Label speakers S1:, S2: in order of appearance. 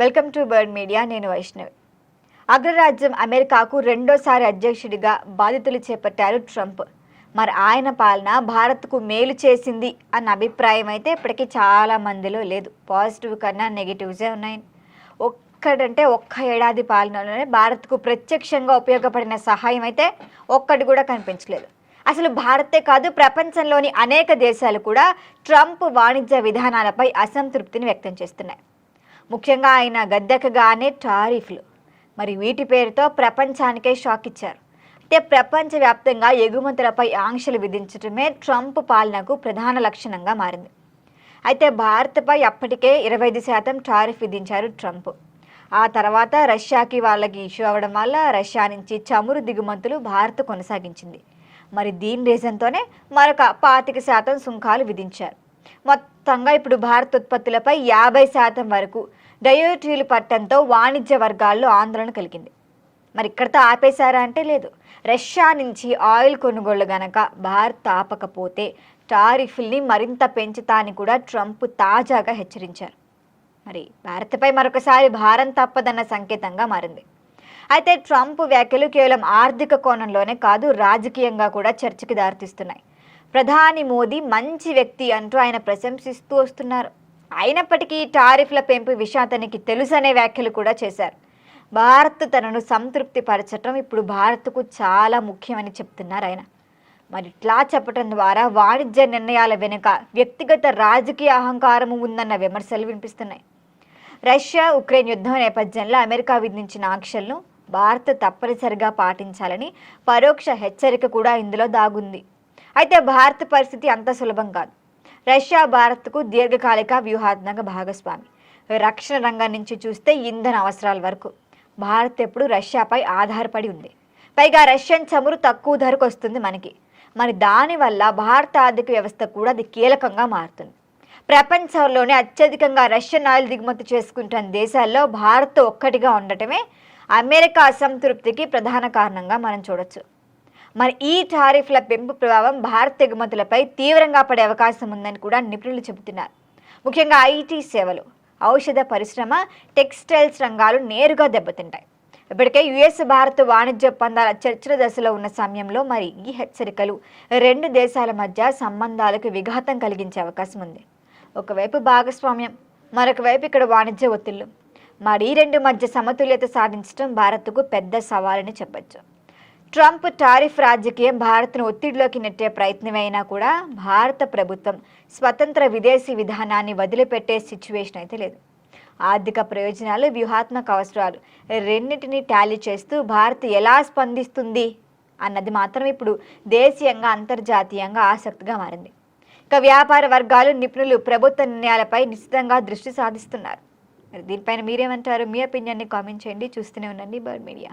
S1: Welcome to bird media నేను వైష్ణవి. అగ్రరాజ్యం అమెరికాకు రెండోసారి అధ్యక్షుడిగా బాధితులు చేపట్టారు ట్రంప్. మరి ఆయన పాలన భారత్కు మేలు చేసింది అన్న అభిప్రాయం అయితే ఇప్పటికీ చాలా మందిలో లేదు. పాజిటివ్ కన్నా నెగిటివ్సే ఉన్నాయి. ఒక్కడంటే ఒక్క ఏడాది పాలనలోనే భారత్కు ప్రత్యక్షంగా ఉపయోగపడిన సహాయం అయితే ఒక్కటి కూడా కనిపించలేదు. అసలు భారతే కాదు ప్రపంచంలోని అనేక దేశాలు కూడా ట్రంప్ వాణిజ్య విధానాలపై అసంతృప్తిని వ్యక్తం చేస్తున్నాయి. ముఖ్యంగా ఆయన గద్దెకగానే టారిఫ్లు. మరి వీటి పేరుతో ప్రపంచానికే షాక్ ఇచ్చారు. అయితే ప్రపంచవ్యాప్తంగా ఎగుమతులపై ఆంక్షలు విధించడమే ట్రంప్ పాలనకు ప్రధాన లక్షణంగా మారింది. అయితే భారత్పై అప్పటికే ఇరవై ఐదు శాతం టారిఫ్ విధించారు ట్రంప్. ఆ తర్వాత రష్యాకి వాళ్ళకి ఇష్యూ అవ్వడం వల్ల రష్యా నుంచి చమురు దిగుమతులు భారత్ కొనసాగించింది. మరి దీని రీజన్తోనే మరొక పాతిక శాతం సుంకాలు విధించారు. మొత్తంగా ఇప్పుడు భారత్ ఉత్పత్తులపై యాభై శాతం వరకు డయోటీలు పట్టడంతో వాణిజ్య వర్గాల్లో ఆందోళన కలిగింది. మరి ఇక్కడితో ఆపేశారా అంటే లేదు. రష్యా నుంచి ఆయిల్ కొనుగోళ్ళు గనక భారత్ ఆపకపోతే టారిఫ్ల్ని మరింత పెంచుతా అని కూడా ట్రంప్ తాజాగా హెచ్చరించారు. మరి భారత్పై మరొకసారి భారం తప్పదన్న సంకేతంగా మారింది. అయితే ట్రంప్ వ్యాఖ్యలు కేవలం ఆర్థిక కోణంలోనే కాదు రాజకీయంగా కూడా చర్చకి దారితీస్తున్నాయి. ప్రధాని మోదీ మంచి వ్యక్తి అంటూ ఆయన ప్రశంసిస్తూ వస్తున్నారు. అయినప్పటికీ టారిఫ్ల పెంపు విషయం అతనికి తెలుసనే వ్యాఖ్యలు కూడా చేశారు. భారత్ తనను సంతృప్తి పరచటం ఇప్పుడు భారత్కు చాలా ముఖ్యమని చెప్తున్నారు ఆయన. మరి ఇట్లా చెప్పటం ద్వారా వాణిజ్య నిర్ణయాల వెనుక వ్యక్తిగత రాజకీయ అహంకారము ఉందన్న విమర్శలు వినిపిస్తున్నాయి. రష్యా ఉక్రెయిన్ యుద్ధం నేపథ్యంలో అమెరికా విధించిన ఆంక్షలను భారత్ తప్పనిసరిగా పాటించాలని పరోక్ష హెచ్చరిక కూడా ఇందులో దాగుంది. అయితే భారత్ పరిస్థితి అంత సులభం కాదు. రష్యా భారత్కు దీర్ఘకాలిక వ్యూహాత్మక భాగస్వామి. రక్షణ రంగం నుంచి చూస్తే ఇంధన అవసరాల వరకు. భారత్ ఎప్పుడు రష్యాపై ఆధారపడి ఉంది. పైగా రష్యన్ చమురు తక్కువ ధరకు వస్తుంది మనకి. మరి దానివల్ల భారత ఆర్థిక వ్యవస్థ కూడా అది కీలకంగా మారుతుంది. ప్రపంచంలోనే అత్యధికంగా రష్యన్ ఆయిల్ దిగుమతి చేసుకుంటున్న దేశాల్లో భారత్ ఒక్కటిగా ఉండటమే అమెరికా అసంతృప్తికి ప్రధాన కారణంగా మనం చూడొచ్చు. మరి ఈ టారిఫ్ల పెంపు ప్రభావం భారత్ ఎగుమతులపై తీవ్రంగా పడే అవకాశం ఉందని కూడా నిపుణులు చెబుతున్నారు. ముఖ్యంగా ఐటీ సేవలు ఔషధ పరిశ్రమ టెక్స్టైల్స్ రంగాలు నేరుగా దెబ్బతింటాయి. ఇప్పటికే యుఎస్ భారత్ వాణిజ్య ఒప్పందాల చర్చల దశలో ఉన్న సమయంలో మరి ఈ హెచ్చరికలు రెండు దేశాల మధ్య సంబంధాలకు విఘాతం కలిగించే అవకాశం ఉంది. ఒకవైపు భాగస్వామ్యం మరొక వైపు ఇక్కడ వాణిజ్య ఒత్తిళ్ళు. మరి ఈ రెండు మధ్య సమతుల్యత సాధించడం భారత్కు పెద్ద సవాలని చెప్పొచ్చు. ట్రంప్ టారిఫ్ రాజకీయం భారత్ను ఒత్తిడిలోకి నెట్టే ప్రయత్నమైనా కూడా భారత ప్రభుత్వం స్వతంత్ర విదేశీ విధానాన్ని వదిలిపెట్టే సిచ్యువేషన్ అయితే లేదు. ఆర్థిక ప్రయోజనాలు వ్యూహాత్మక అవసరాలు రెండింటిని టాలీ చేస్తూ భారత్ ఎలా స్పందిస్తుంది అన్నది మాత్రం ఇప్పుడు దేశీయంగా అంతర్జాతీయంగా ఆసక్తిగా మారింది. ఇక వ్యాపార వర్గాలు నిపుణులు ప్రభుత్వ నిర్ణయాలపై నిశ్చితంగా దృష్టి సాధిస్తున్నారు. మరి దీనిపైన మీరేమంటారు? మీ ఒపీనియన్ని కామెంట్ చేయండి. చూస్తూనే ఉండండి బర్డ్ మీడియా.